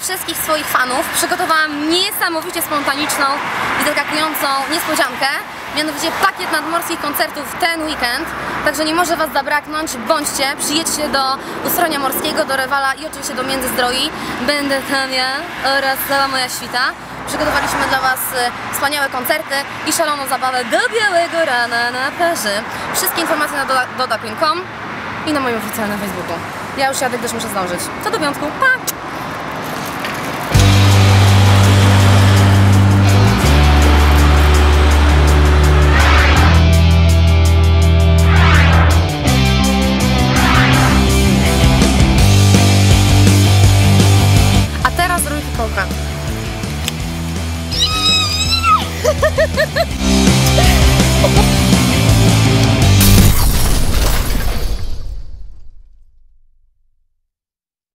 wszystkich swoich fanów przygotowałam niesamowicie spontaniczną i zaskakującą niespodziankę. Mianowicie pakiet nadmorskich koncertów ten weekend. Także nie może Was zabraknąć. Bądźcie, przyjedźcie do Ustronia Morskiego, do Rewala i oczywiście do Międzyzdroi. Będę tam ja oraz cała moja świta. Przygotowaliśmy dla Was e, wspaniałe koncerty i szaloną zabawę do białego rana na plaży. Wszystkie informacje na doda- doda.com i na moim oficjalnym Facebooku. Ja już jadę, gdyż muszę zdążyć. To do piątku. Pa! か。